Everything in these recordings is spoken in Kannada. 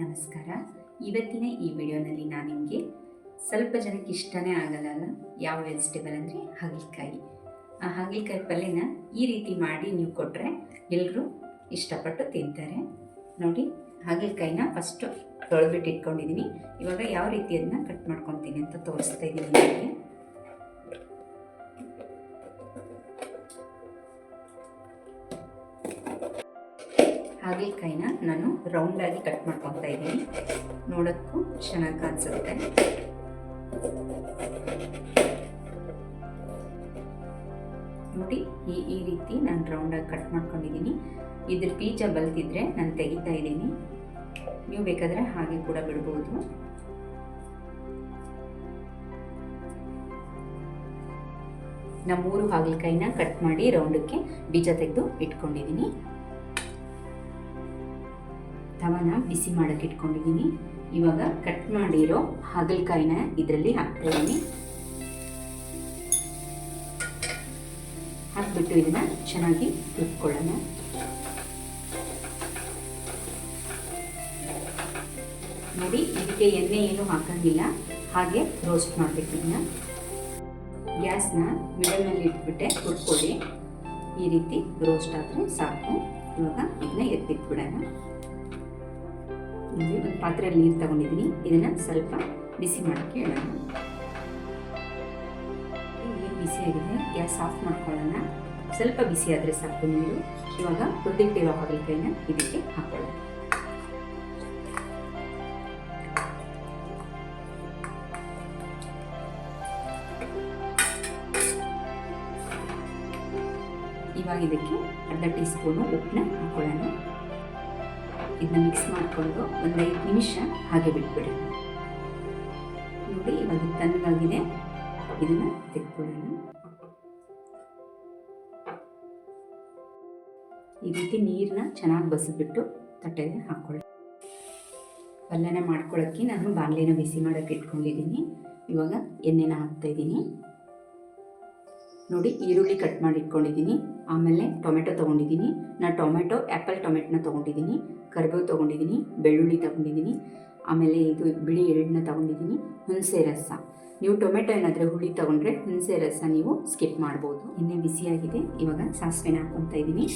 ನಮಸ್ಕಾರ. ಇವತ್ತಿನ ಈ ವಿಡಿಯೋನಲ್ಲಿ ನಾನು ನಿಮಗೆ ಸ್ವಲ್ಪ ಜನಕ್ಕೆ ಇಷ್ಟನೇ ಆಗಲ್ಲ ಯಾವ ವೆಜಿಟೇಬಲ್ ಅಂದರೆ ಹಾಗಲಕಾಯಿ. ಆ ಹಾಗಲಕಾಯಿ ಪಲ್ಯನ ಈ ರೀತಿ ಮಾಡಿ ನೀವು ಕೊಟ್ಟರೆ ಎಲ್ಲರೂ ಇಷ್ಟಪಟ್ಟು ತಿಂತಾರೆ. ನೋಡಿ, ಹಾಗಲಕಾಯಿನ ಫಸ್ಟು ತೊಳೆದ್ಬಿಟ್ಟು ಇಟ್ಕೊಂಡಿದ್ದೀನಿ ಇವಾಗ ಯಾವ ರೀತಿ ಅದನ್ನ ಕಟ್ ಮಾಡ್ಕೊತೀನಿ ಅಂತ ತೋರಿಸ್ತಾ ಇದ್ದೀನಿ ನಿಮಗೆ. ಹಾಗಲಕಾಯಿನ ನಾನು ರೌಂಡಾಗಿ ಕಟ್ ಮಾಡ್ಕೊತಾ ಇದ್ದೀನಿ. ನೋಡೋಕ್ಕೂ ಚೆನ್ನಾಗಿ ಕಾಣಿಸುತ್ತೆ. ನೋಡಿ, ಈ ಈ ರೀತಿ ನಾನು ರೌಂಡಾಗಿ ಕಟ್ ಮಾಡ್ಕೊಂಡಿದ್ದೀನಿ. ಇದ್ರ ಬೀಜ ಬಲ್ತಿದ್ರೆ ನಾನು ತೆಗಿತಾ ಇದ್ದೀನಿ. ನೀವು ಬೇಕಾದರೆ ಹಾಗೆ ಕೂಡ ಬಿಡ್ಬೋದು. ನಮ್ಮೂರು ಮೂರು ಹಾಗಲಕಾಯಿನ ಕಟ್ ಮಾಡಿ ರೌಂಡಕ್ಕೆ ಬೀಜ ತೆಗೆದು ಇಟ್ಕೊಂಡಿದ್ದೀನಿ. ತವನ ಬಿಸಿ ಮಾಡಕ್ಕೆ ಇಟ್ಕೊಂಡಿದ್ದೀನಿ ಇವಾಗ ಕಟ್ ಮಾಡಿರೋ ಹಾಗಲಕಾಯಿನ ಇದರಲ್ಲಿ ಹಾಕ್ತಾ ಇದ್ದೀನಿ ಹಾಕ್ಬಿಟ್ಟು ಇದನ್ನ ಚೆನ್ನಾಗಿ ರುಬ್ಕೊಳ್ಳೋಣ. ನೋಡಿ, ಇದಕ್ಕೆ ಎಣ್ಣೆ ಏನು ಹಾಕಂಗಿಲ್ಲ. ಹಾಗೆ ರೋಸ್ಟ್ ಮಾಡಬೇಕು ಇದನ್ನ. ಗ್ಯಾಸ್ನ ಮಿಡಲ್ನಲ್ಲಿ ಇಟ್ಬಿಟ್ಟೆ ಹುರ್ಕೊಳ್ಳಿ. ಈ ರೀತಿ ರೋಸ್ಟ್ ಆದರೆ ಸಾಕು. ಇವಾಗ ಇದನ್ನ ಎತ್ತಿಟ್ಬಿಡೋಣ. ಇಲ್ಲಿ ಒಂದು ಪಾತ್ರೆಯಲ್ಲಿ ನೀರು ತಗೊಂಡಿದ್ದೀನಿ. ಇದನ್ನು ಸ್ವಲ್ಪ ಬಿಸಿ ಮಾಡೋಕ್ಕೆ ಇಡೋಣ ನೀರು ಬಿಸಿಯಾಗಿದೆ ಗ್ಯಾಸ್ ಆಫ್ ಮಾಡ್ಕೊಳ್ಳೋಣ. ಸ್ವಲ್ಪ ಬಿಸಿ ಆದರೆ ಸಾಕು ನೀರು. ಇವಾಗ ಹುರಿದಿಟ್ಟಿರೋ ಹಾಗಲಕಾಯಿನ ಇದಕ್ಕೆ ಹಾಕೊಳ್ಳೋಣ. ಇವಾಗ ಇದಕ್ಕೆ ಅರ್ಧ ಟೀ ಸ್ಪೂನು ಉಪ್ಪನ್ನ ಹಾಕೊಳ್ಳೋಣ. ಇದನ್ನ ಮಿಕ್ಸ್ ಮಾಡಿಕೊಂಡು ಒಂದು ಐದು ನಿಮಿಷ ಹಾಗೆ ಬಿಟ್ಬಿಡಿ. ನೋಡಿ, ಇವಾಗ ತಣ್ಣಗಾಗಿದೆ. ಇದನ್ನು ತೆಗೆದುಕೊಳ್ಳೋಣ. ಈ ರೀತಿ ನೀರನ್ನ ಚೆನ್ನಾಗಿ ಬಸಿಬಿಟ್ಟು ತಟ್ಟೆಗೆ ಹಾಕ್ಕೊಳ್ಳಿ ಪಲ್ಯನ ಮಾಡ್ಕೊಳ್ಳೋಕ್ಕೆ ನಾನು ಬಾಣಲೆನ ಬಿಸಿ ಮಾಡೋಕ್ಕೆ ಇಟ್ಕೊಂಡಿದ್ದೀನಿ. ಇವಾಗ ಎಣ್ಣೆನ ಹಾಕ್ತಾ ಇದ್ದೀನಿ. ನೋಡಿ ಈರುಳ್ಳಿ ಕಟ್ ಮಾಡಿ ಇಟ್ಕೊಂಡಿದ್ದೀನಿ ಆಮೇಲೆ ಟೊಮೆಟೊ ತೊಗೊಂಡಿದ್ದೀನಿ. ನಾನು ಟೊಮೆಟೊ ಆ್ಯಪಲ್ ಟೊಮೆಟೊನ ತೊಗೊಂಡಿದ್ದೀನಿ. ಕರಿಬೇವು ತೊಗೊಂಡಿದ್ದೀನಿ. ಬೆಳ್ಳುಳ್ಳಿ ತೊಗೊಂಡಿದ್ದೀನಿ. ಆಮೇಲೆ ಇದು ಬಿಳಿ ಎಳ್ಳನ್ನ ತೊಗೊಂಡಿದ್ದೀನಿ. ಹುಣಸೆ ರಸ. ನೀವು ಟೊಮೆಟೊ ಏನಾದರೆ ಹುಳಿ ತೊಗೊಂಡ್ರೆ ಹುಣಸೆ ರಸ ನೀವು ಸ್ಕಿಪ್ ಮಾಡ್ಬೋದು. ಇನ್ನೇ ಬಿಸಿಯಾಗಿದೆ ಇವಾಗ ಸಾಸಿವೆನ ಹಾಕ್ಕೊತಾ ಇದ್ದೀನಿ.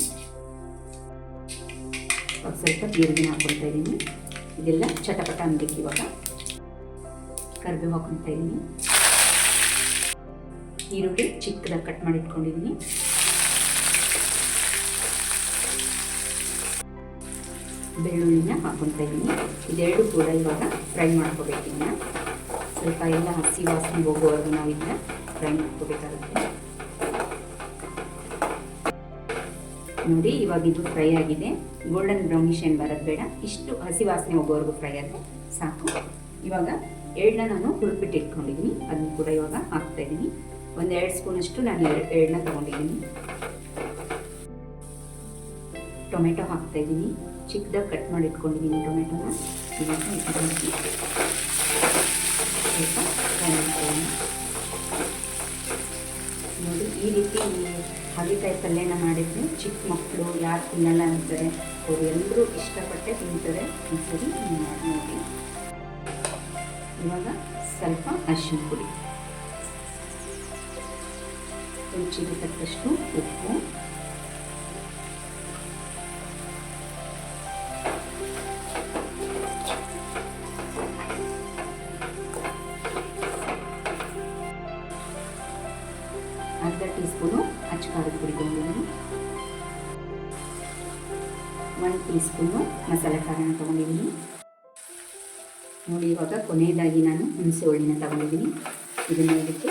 ಸ್ವಲ್ಪ ಬೀರ್ಗಿನ ಹಾಕ್ಕೊತಾ ಇದ್ದೀನಿ. ಇದೆಲ್ಲ ಚಟಪಟ ಅನ್ಬೇಕು ಇವಾಗ. ಕರಿಬೇವು ಹಾಕ್ಕೊತಾ ಇದ್ದೀನಿ. ಈರುಳ್ಳಿ ಚಿಕ್ಕದಾಗಿ ಕಟ್ ಮಾಡಿ ಇಟ್ಕೊಂಡಿದ್ದೀನಿ. ಬೆಳ್ಳುಳ್ಳಿನ ಹಾಕೊತಾ ಇದ್ದೀನಿ. ಇದೆರಡು ಕೂಡ ಇವಾಗ ಫ್ರೈ ಮಾಡ್ಕೋಬೇಕು ಇದನ್ನ. ಸ್ವಲ್ಪ ಎಲ್ಲ ಹಸಿ ವಾಸನೆ ಹೋಗುವವರೆಗೂ ನಾವು ಇದನ್ನ ಫ್ರೈ ಮಾಡ್ಕೋಬೇಕಾಗುತ್ತೆ. ನೋಡಿ, ಇವಾಗ ಇದು ಫ್ರೈ ಆಗಿದೆ. ಗೋಲ್ಡನ್ ಬ್ರೌನಿಶ್ ಏನು ಬರೋದು ಬೇಡ. ಇಷ್ಟು ಹಸಿ ವಾಸನೆ ಹೋಗೋವರೆಗೂ ಫ್ರೈ ಆದರೆ ಸಾಕು. ಇವಾಗ ಎಳ್ಳನ್ನ ನಾನು ಹುರುಪಿಟ್ಟು ಇಟ್ಕೊಂಡಿದ್ದೀನಿ. ಅದನ್ನು ಕೂಡ ಇವಾಗ ಹಾಕ್ತಾ ಇದ್ದೀನಿ. ಒಂದು ಎರಡು ಸ್ಪೂನಷ್ಟು ನಾನು ಎಳ್ಳನ್ನ ತೊಗೊಂಡಿದ್ದೀನಿ. ಟೊಮೆಟೊ ಹಾಕ್ತಾ ಇದ್ದೀನಿ. ಚಿಕ್ಕದಾಗಿ ಕಟ್ ಮಾಡಿ ಇಟ್ಕೊಂಡಿದ್ದೀನಿ. ಟೊಮೆಟೊನ ನೋಡಿ, ಈ ರೀತಿ ಹಾಗಲಕಾಯಿ ಪಲ್ಯನ ಮಾಡಿದರೆ ಚಿಕ್ಕ ಮಕ್ಕಳು ಯಾರು ತಿನ್ನಲ್ಲ ಅಂತಾರೆ, ಅವರು ಎಲ್ಲರೂ ಇಷ್ಟಪಟ್ಟೆ ತಿಂತಾರೆ ಒಂದ್ಸರಿ ನೋಡಿ, ಇವಾಗ ಸ್ವಲ್ಪ ಅರಿಶಿನ ಪುಡಿ. ರುಚಿಗೆ ತಕ್ಕಷ್ಟು ಉಪ್ಪು. ಅರ್ಧ ಟೀ ಸ್ಪೂನು ಅಚ್ಚಕಾರದ ಪುಡಿ ತೊಗೊಂಡಿದ್ದೀನಿ. ಒನ್ ಟೀ ಸ್ಪೂನು ಮಸಾಲೆ ಖಾರನ ತೊಗೊಂಡಿದ್ದೀನಿ. ನೋಡಿ ಇವಾಗ ಕೊನೆಯದಾಗಿ ನಾನು ಹುಣಸೆ ಹುಳಿನ ತಗೊಂಡಿದ್ದೀನಿ. ಇದನ್ನು ಇದಕ್ಕೆ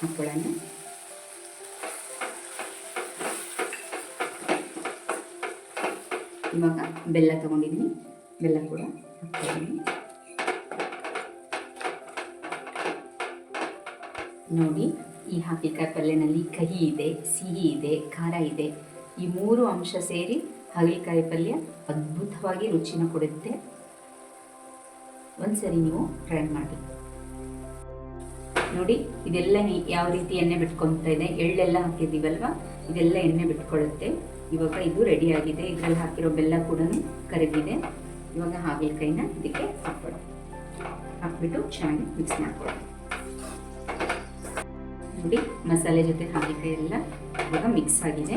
ಹಾಕ್ಕೊಳ್ಳೋಣ ಇವಾಗ ಬೆಲ್ಲ ತಗೊಂಡಿದ್ದೀನಿ. ಬೆಲ್ಲ ಕೂಡ ಹಾಕ್ತೀನಿ ನೋಡಿ, ಈ ಹಾಕಿಕಾಯಿ ಪಲ್ಯನಲ್ಲಿ ಕಹಿ ಇದೆ, ಸಿಹಿ ಇದೆ, ಖಾರ ಇದೆ. ಈ ಮೂರು ಅಂಶ ಸೇರಿ ಹಾಗಲಕಾಯಿ ಪಲ್ಯ ಅದ್ಭುತವಾಗಿ ರುಚಿನ ಕೊಡುತ್ತೆ. ಒಂದ್ಸರಿ ನೀವು ಟ್ರೈ ಮಾಡಿ. ನೋಡಿ, ಇದೆಲ್ಲ ಯಾವ ರೀತಿ ಎಣ್ಣೆ ಬಿಟ್ಕೊತಾ ಇದೆ, ಎಳ್ಳೆಲ್ಲ ಹಾಕಿದ್ದೀವಲ್ವಾ? ಇದೆಲ್ಲ ಎಣ್ಣೆ ಬಿಟ್ಕೊಳ್ಳುತ್ತೆ ಇವಾಗ ಇದು ರೆಡಿ ಆಗಿದೆ. ಇದರಲ್ಲಿ ಹಾಕಿರೋ ಬೆಲ್ಲ ಕೂಡ ಕರಗಿದೆ. ಇವಾಗ ಹಾಗಲಕಾಯಿನ ಇದಕ್ಕೆ ಹಾಕ್ಬಿಡು ಹಾಕ್ಬಿಟ್ಟು ಚೆನ್ನಾಗಿ ಮಿಕ್ಸ್ ಮಾಡ್ಕೊಳ್ಳಿ ನೋಡಿ, ಮಸಾಲೆ ಜೊತೆ ಹಾಗಲಕಾಯಿ ಎಲ್ಲ ಇವಾಗ ಮಿಕ್ಸ್ ಆಗಿದೆ.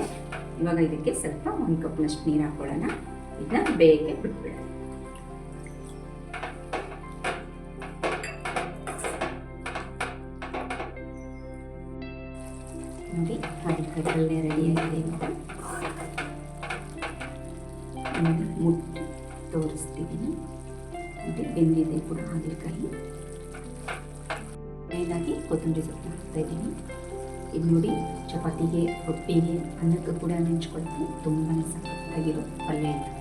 ಇವಾಗ ಇದಕ್ಕೆ ಸ್ವಲ್ಪ ಒಂದು ಕಪ್ನಷ್ಟು ನೀರು ಹಾಕೊಳ್ಳೋಣ ಇದನ್ನ ಬೇಯಕ್ಕೆ ಬಿಟ್ಬಿಡೋಣ. ನೋಡಿ, ಹಾಗಲಕಾಯಿ ಪಲ್ಯ ರೆಡಿಯಾಗಿದೆ ಅಂತ. ನೋಡಿ ಮುಟ್ಟಿ ತೋರಿಸ್ತಿದ್ದೀನಿ ನೋಡಿ ಬೆಂದಿದೆ ಕೂಡ ಹಾಗಲಕಾಯಿ ಮೇಲಾಗಿ ಕೊತ್ತಂಬರಿ ಸೊಪ್ಪು ಹಾಕ್ತಾ ಇದ್ದೀನಿ. ಇದು ನೋಡಿ ಚಪಾತಿಗೆ, ರೊಟ್ಟಿಗೆ ಅನ್ನಕ್ಕೆ ಕೂಡ ನೆಂಚ್ಕೊಳ್ತೀನಿ. ತುಂಬಾ ಸಖತ್ತಾಗಿರೋ ಪಲ್ಯ ಇದು.